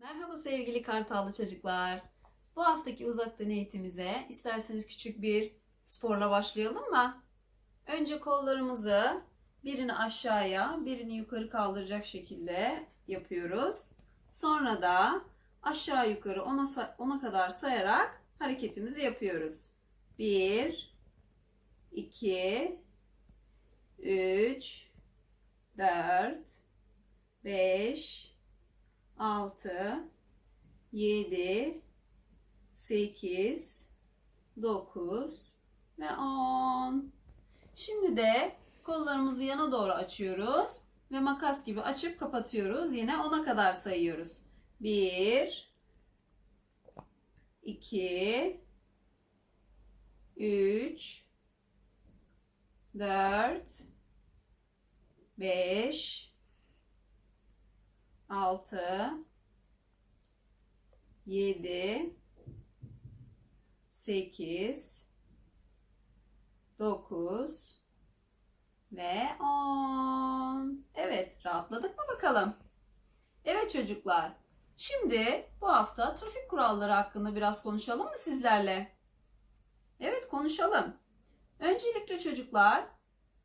Merhaba sevgili Kartallı çocuklar. Bu haftaki uzaktan eğitimimize isterseniz küçük bir sporla başlayalım mı? Önce kollarımızı birini aşağıya, birini yukarı kaldıracak şekilde yapıyoruz. Sonra da aşağı yukarı ona, ona kadar sayarak hareketimizi yapıyoruz. 1 2 3 4 5 6 7 8 9 ve 10 Şimdi de kollarımızı yana doğru açıyoruz ve makas gibi açıp kapatıyoruz. Yine 10'a kadar sayıyoruz. 1 2 3 4 5 6 7 8 9 ve 10. Evet, rahatladık mı bakalım? Evet çocuklar. Şimdi bu hafta trafik kuralları hakkında biraz konuşalım mı sizlerle? Evet, konuşalım. Öncelikle çocuklar,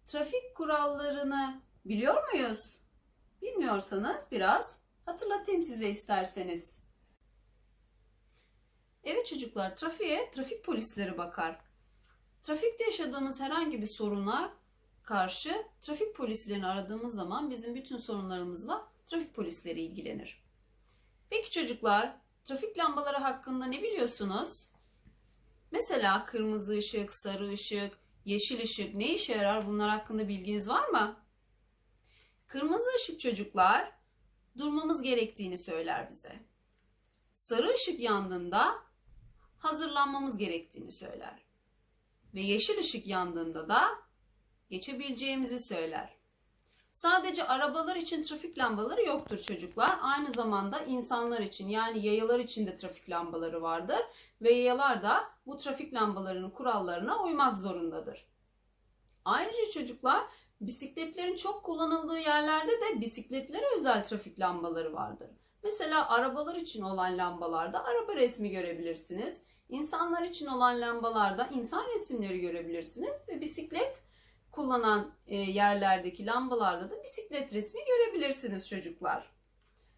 trafik kurallarını biliyor muyuz? Bilmiyorsanız biraz hatırlatayım size isterseniz. Evet çocuklar, trafiğe trafik polisleri bakar. Trafikte yaşadığımız herhangi bir soruna karşı trafik polislerini aradığımız zaman bizim bütün sorunlarımızla trafik polisleri ilgilenir. Peki çocuklar, trafik lambaları hakkında ne biliyorsunuz? Mesela kırmızı ışık, sarı ışık, yeşil ışık ne işe yarar? Bunlar hakkında bilginiz var mı? Kırmızı ışık çocuklar durmamız gerektiğini söyler bize. Sarı ışık yandığında hazırlanmamız gerektiğini söyler. Ve yeşil ışık yandığında da geçebileceğimizi söyler. Sadece arabalar için trafik lambaları yoktur çocuklar. Aynı zamanda insanlar için yani yayalar için de trafik lambaları vardır. Ve yayalar da bu trafik lambalarının kurallarına uymak zorundadır. Ayrıca çocuklar bisikletlerin çok kullanıldığı yerlerde de bisikletlere özel trafik lambaları vardır. Mesela arabalar için olan lambalarda araba resmi görebilirsiniz. İnsanlar için olan lambalarda insan resimleri görebilirsiniz ve bisiklet kullanan e, yerlerdeki lambalarda da bisiklet resmi görebilirsiniz çocuklar.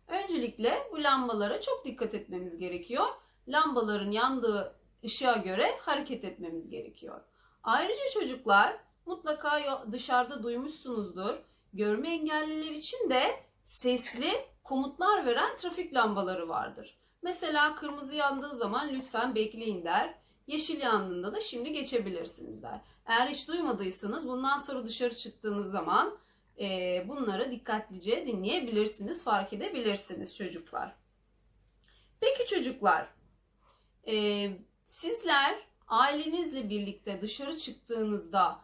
Öncelikle bu lambalara çok dikkat etmemiz gerekiyor. Lambaların yandığı ışığa göre hareket etmemiz gerekiyor. Ayrıca çocuklar mutlaka dışarıda duymuşsunuzdur. Görme engelliler için de sesli komutlar veren trafik lambaları vardır. Mesela kırmızı yandığı zaman lütfen bekleyin der. Yeşil yandığında da şimdi geçebilirsiniz der. Eğer hiç duymadıysanız bundan sonra dışarı çıktığınız zaman e, bunları dikkatlice dinleyebilirsiniz, fark edebilirsiniz çocuklar. Peki çocuklar, e, sizler ailenizle birlikte dışarı çıktığınızda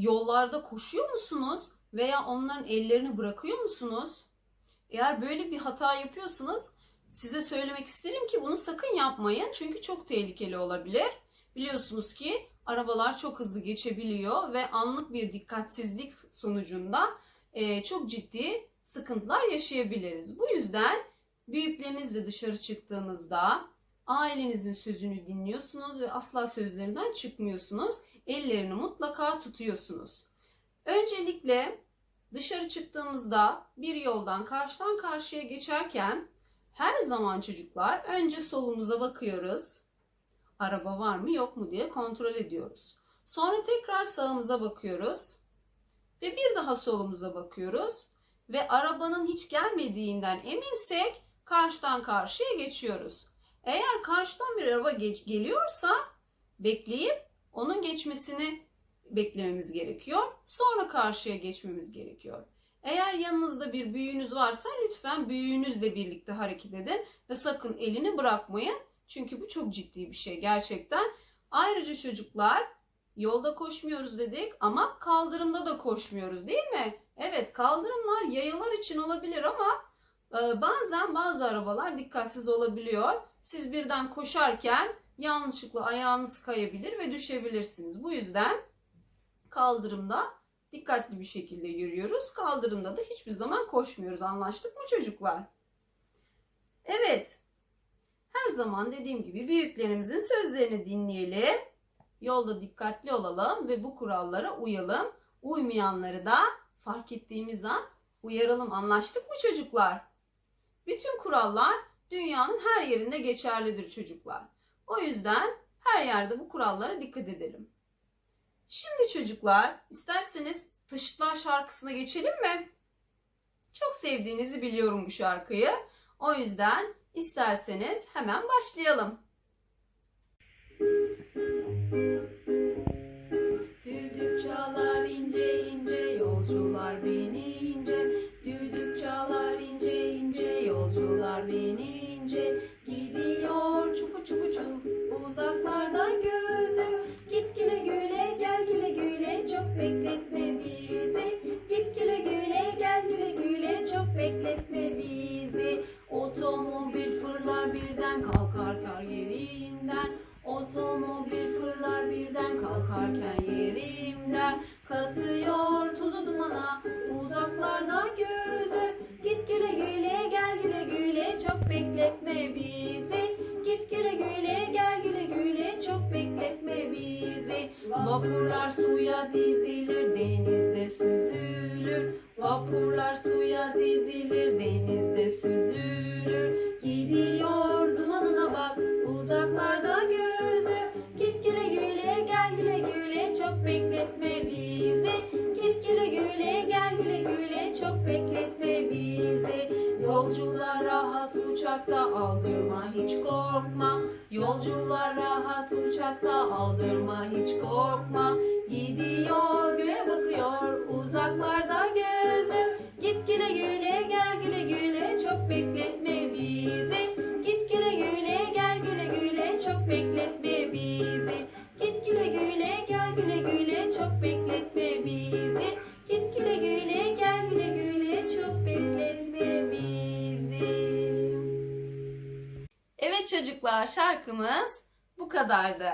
yollarda koşuyor musunuz veya onların ellerini bırakıyor musunuz? Eğer böyle bir hata yapıyorsanız size söylemek isterim ki bunu sakın yapmayın çünkü çok tehlikeli olabilir. Biliyorsunuz ki arabalar çok hızlı geçebiliyor ve anlık bir dikkatsizlik sonucunda e, çok ciddi sıkıntılar yaşayabiliriz. Bu yüzden büyüklerinizle dışarı çıktığınızda ailenizin sözünü dinliyorsunuz ve asla sözlerinden çıkmıyorsunuz. Ellerini mutlaka tutuyorsunuz. Öncelikle dışarı çıktığımızda bir yoldan karşıdan karşıya geçerken her zaman çocuklar önce solumuza bakıyoruz. Araba var mı yok mu diye kontrol ediyoruz. Sonra tekrar sağımıza bakıyoruz. Ve bir daha solumuza bakıyoruz. Ve arabanın hiç gelmediğinden eminsek karşıdan karşıya geçiyoruz. Eğer karşıdan bir araba geç- geliyorsa bekleyip onun geçmesini beklememiz gerekiyor. Sonra karşıya geçmemiz gerekiyor. Eğer yanınızda bir büyüğünüz varsa lütfen büyüğünüzle birlikte hareket edin ve sakın elini bırakmayın. Çünkü bu çok ciddi bir şey gerçekten. Ayrıca çocuklar yolda koşmuyoruz dedik ama kaldırımda da koşmuyoruz değil mi? Evet kaldırımlar yayalar için olabilir ama e, bazen bazı arabalar dikkatsiz olabiliyor. Siz birden koşarken yanlışlıkla ayağınız kayabilir ve düşebilirsiniz. Bu yüzden kaldırımda dikkatli bir şekilde yürüyoruz. Kaldırımda da hiçbir zaman koşmuyoruz. Anlaştık mı çocuklar? Evet. Her zaman dediğim gibi büyüklerimizin sözlerini dinleyelim. Yolda dikkatli olalım ve bu kurallara uyalım. Uymayanları da fark ettiğimiz an uyaralım. Anlaştık mı çocuklar? Bütün kurallar dünyanın her yerinde geçerlidir çocuklar. O yüzden her yerde bu kurallara dikkat edelim. Şimdi çocuklar isterseniz Taşıtlar şarkısına geçelim mi? Çok sevdiğinizi biliyorum bu şarkıyı. O yüzden isterseniz hemen başlayalım. Düdük çalar ince ince yolcular binince Düdük çalar ince ince yolcular binince Gidiyor kalkar kar yerinden Otomobil fırlar birden. Kalkarken yerimden Katıyor tozu dumana. Uzaklarda gözü Git güle güle gel güle güle çok bekletme bizi. Git güle güle gel güle güle çok bekletme bizi. Vapurlar suya dizilir denizde süzülür. Vapurlar suya uzaklarda gözü Git güle güle gel güle güle çok bekletme bizi. Git güle güle gel güle güle çok bekletme bizi. Yolcular rahat uçakta aldırma hiç korkma. Yolcular rahat uçakta aldırma hiç korkma. Gidiyor göğe bakıyor uzaklarda gözüm. Git güle güle gel güle güle çok bekletme bekletme bizi Git güle güle gel güle güle çok bekletme bizi Git güle güle gel güle güle çok bekletme bizi Evet çocuklar şarkımız bu kadardı.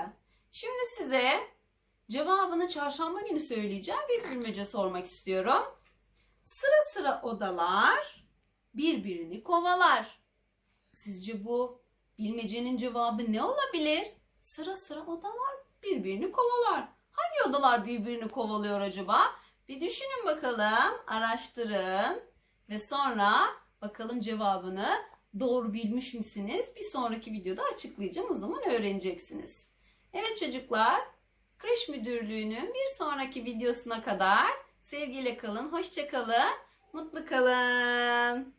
Şimdi size cevabını çarşamba günü söyleyeceğim bir bilmece sormak istiyorum. Sıra sıra odalar birbirini kovalar. Sizce bu bilmecenin cevabı ne olabilir? Sıra sıra odalar birbirini kovalar. Hangi odalar birbirini kovalıyor acaba? Bir düşünün bakalım, araştırın ve sonra bakalım cevabını doğru bilmiş misiniz? Bir sonraki videoda açıklayacağım. O zaman öğreneceksiniz. Evet çocuklar, Kreş Müdürlüğü'nün bir sonraki videosuna kadar sevgiyle kalın, hoşça kalın, mutlu kalın.